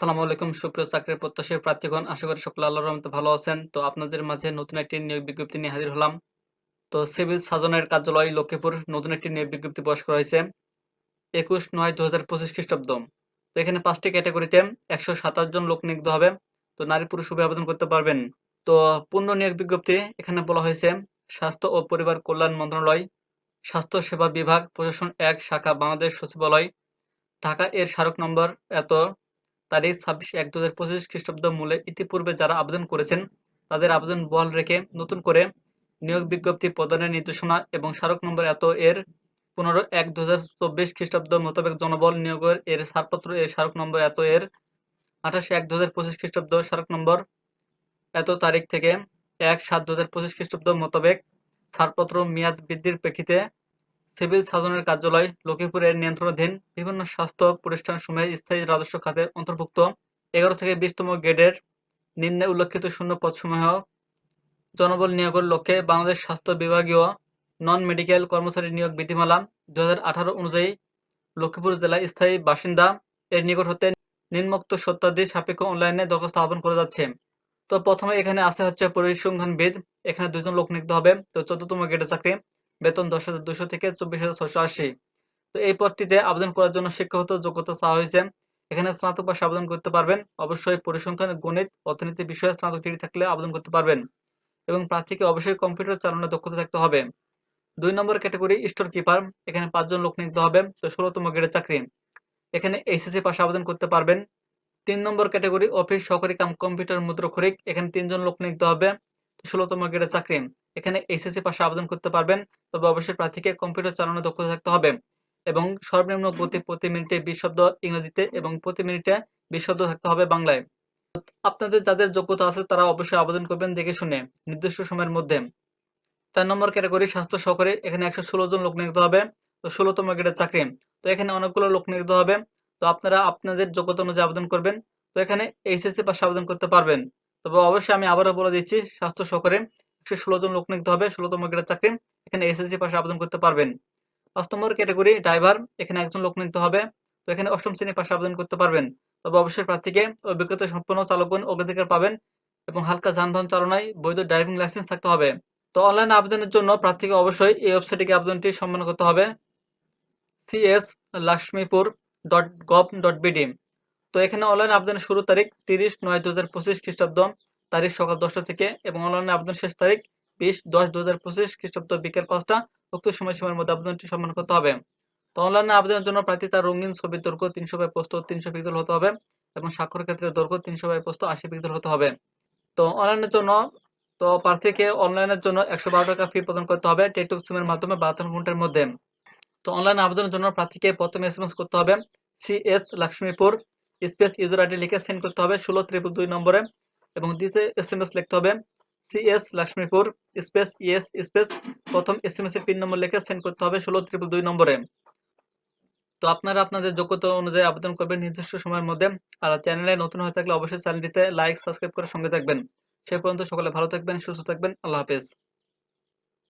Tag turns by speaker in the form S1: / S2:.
S1: আসসালামু আলাইকুম, সুপ্রিয় চাকরির প্রত্যাশী প্রার্থীগণ। আশা করি সকলে আল্লাহর রহমতে ভালো আছেন। তো আপনাদের মাঝে নতুন একটি নিয়োগ বিজ্ঞপ্তি নিয়ে হাজির হলাম। তো সিভিল সার্জনের কার্যালয় লক্ষ্মীপুর নতুন একটি নিয়োগ বিজ্ঞপ্তি প্রকাশ করা হয়েছে। একুশ নয় দু হাজার পঁচিশ খ্রিস্টাব্দ। তো এখানে পাঁচটি ক্যাটাগরিতে একশো সাতাশ জন লোক নিয়োগ হবে। তো নারী পুরুষ উভয় আবেদন করতে পারবেন। তো পূর্ণ নিয়োগ বিজ্ঞপ্তি এখানে বলা হয়েছে, স্বাস্থ্য ও পরিবার কল্যাণ মন্ত্রণালয়, স্বাস্থ্য সেবা বিভাগ, প্রশাসন এক, শাখা বাংলাদেশ সচিবালয়, ঢাকা এর স্মারক নম্বর এত তারিখ ছাব্বিশ এক দু হাজার পঁচিশ খ্রিস্টাব্দ মূলে ইতিপূর্বে যারা আবেদন করেছেন, তাদের আবেদন বহাল রেখে নতুন করে নিয়োগ বিজ্ঞপ্তি প্রদানের নির্দেশনা এবং স্মারক নম্বর এত এর পনেরো এক দু হাজার চব্বিশ খ্রিস্টাব্দ মোতাবেক জনবল নিয়োগের এর ছাড়পত্র এর স্মারক নম্বর এত এর আঠাশ এক দু হাজার পঁচিশ খ্রিস্টাব্দ স্মারক নম্বর এত তারিখ থেকে এক সাত দু হাজার পঁচিশ খ্রিস্টাব্দ মোতাবেক ছাড়পত্র মেয়াদ বৃদ্ধির প্রেক্ষিতে সিভিল সার্জনের কার্যালয়, লক্ষ্মীপুরের নিয়ন্ত্রণাধীন বিভিন্ন স্বাস্থ্য প্রতিষ্ঠানসমূহে স্থায়ী রাজস্ব খাতে অন্তর্ভুক্ত। এগারো থেকে বিশতম গ্রেডের নিম্নে উল্লেখিত শূন্য পদসমূহ জনবল নিয়োগের লক্ষ্যে বাংলাদেশ স্বাস্থ্য বিভাগীয় নন মেডিকেল কর্মচারী নিয়োগ বিধিমালা দুই হাজার আঠারো অনুযায়ী লক্ষ্মীপুর জেলায় স্থায়ী বাসিন্দা এর নিকট হতে নিম্নোক্ত সত্যাদি সাপেক্ষ অনলাইনে দরখাস্ত আহ্বান করা যাচ্ছে। তো প্রথমে এখানে আছে হচ্ছে পরিসংখ্যানবিদ, এখানে দুজন লোক নিতে হবে, তো চোদ্দতম গ্রেডের চাকরি। বেতন দশ হাজার দুশো থেকে চব্বিশ হাজার ছশো আশি। তো এই পদটিতে আবেদন করার জন্য শিক্ষাগত যোগ্যতা চাওয়া হয়েছে। এখানে স্নাতক পাশে আবেদন করতে পারবেন। অবশ্যই পরিসংখ্যান, গণিত, অর্থনীতি বিষয়ে স্নাতক ডিগ্রি থাকলে আবেদন করতে পারবেন। এবং প্রার্থীকে অবশ্যই কম্পিউটার চালানোর দক্ষতা থাকতে হবে। দুই নম্বর ক্যাটাগরি, স্টোর কিপার। এখানে পাঁচজন লোক নিতে হবে। তো ষোলোতম গ্রেডের চাকরি। এখানে এইচএসসি পাশে আবেদন করতে পারবেন। তিন নম্বর ক্যাটাগরি, অফিস, সহকারী কাম, কম্পিউটার, মুদ্রক্ষরিক। এখানে তিনজন লোক নিতে হবে। ষোলোতম গ্রেডের চাকরি। এখানে এইচএসসি পাশে আবেদন করতে পারবেন। তবে অবশ্যই প্রার্থীকে কম্পিউটার চালানো দক্ষতা থাকতে হবে এবং সর্বনিম্ন গতি প্রতি মিনিটে বিশ শব্দ ইংরেজিতে এবং প্রতি মিনিটে বিশ শব্দ থাকতে হবে বাংলায়। আপনাদের যাদের যোগ্যতা আছে তারা অবশ্যই আবেদন করবেন দেখে শুনে নির্দিষ্ট সময়ের মধ্যে। চার নম্বর ক্যাটাগরি স্বাস্থ্য সহকারী, এখানে একশো ষোলো জন লোক নিয়োগ হবে, তো ষোলোতম গ্রেডের চাকরি। তো এখানে অনেকগুলো লোক নিয়োগ হবে, তো আপনারা আপনাদের যোগ্যতা অনুযায়ী আবেদন করবেন, তো এখানে এইচএসসি পাশে আবেদন করতে পারবেন। তবে অবশ্যই আমি আবারও বলে দিচ্ছি, স্বাস্থ্য সহকারী একশো ষোলো জন লোক নিতে হবে ষোলোতম গ্রেডের চাকরি। এখানে এসএসসি পাশে আবেদন করতে পারবেন। পাঁচ নম্বর ক্যাটাগরি, ড্রাইভার। এখানে একজন লোক নিতে হবে। তো এখানে অষ্টম শ্রেণির পাশে আবেদন করতে পারবেন। তবে অবশ্যই প্রার্থীকে অভিজ্ঞতা সম্পন্ন চালকগণ অগ্রাধিকার পাবেন এবং হালকা যানবাহন চালনায় বৈধ ড্রাইভিং লাইসেন্স থাকতে হবে। তো অনলাইন আবেদনের জন্য প্রার্থীকে অবশ্যই এই ওয়েবসাইটে আবেদনটি সম্মান করতে হবে। CS Laxmipur dot gov dot BD তো এখানে অনলাইন আবেদনের শুরু তারিখ তিরিশ নয় দু হাজার পঁচিশ খ্রিস্টাব্দ। তারিখ সকাল দশটা থেকে এবং অনলাইনে আবেদন শেষ তারিখ বিশ দশ দু হাজার পঁচিশ খ্রিস্টাব্দ বিকেল পাঁচটা, উক্ত সময়সীমার মধ্যে আবেদনটি সম্মান করতে হবে। তো অনলাইনে আবেদনের জন্য প্রার্থী তার রঙিন ছবির দৈর্ঘ্য তিনশো বাই পোস্ত তিনশো পিক্সেল হতে হবে এবং স্বাক্ষর ক্ষেত্রে দৈর্ঘ্য তিনশো বাই পোস্ত আশি পিক্সেল হতে হবে। তো অনলাইনের জন্য, তো প্রার্থীকে অনলাইনের জন্য একশো বারো টাকা ফি প্রদান করতে হবে টেকটক সিমের মাধ্যমে বাহাত্তর ঘণ্টার মধ্যে। তো অনলাইন আবেদনের জন্য প্রার্থীকে প্রথমে এস এম এস করতে হবে C S Laxmipur space user ID লিখে সেন্ড করতে হবে, ষোলো ত্রিপুল দুই নম্বরে। এবং দ্বিতীয় এস এম এস লিখতে হবে CS Laxmipur, space ES, space প্রথম এস এম এস এর পিন নম্বর লিখে সেন্ড করতে হবে ষোলো ত্রিপুল দুই নম্বরে। তো আপনারা আপনাদের যোগ্যতা অনুযায়ী আবেদন করবেন নির্দিষ্ট সময়ের মধ্যে। আর চ্যানেলে নতুন হয়ে থাকলে অবশ্যই চ্যানেলটিতে লাইক সাবস্ক্রাইব করে সঙ্গে থাকবেন। সে পর্যন্ত সকলে ভালো থাকবেন, সুস্থ থাকবেন। আল্লাহ হাফেজ।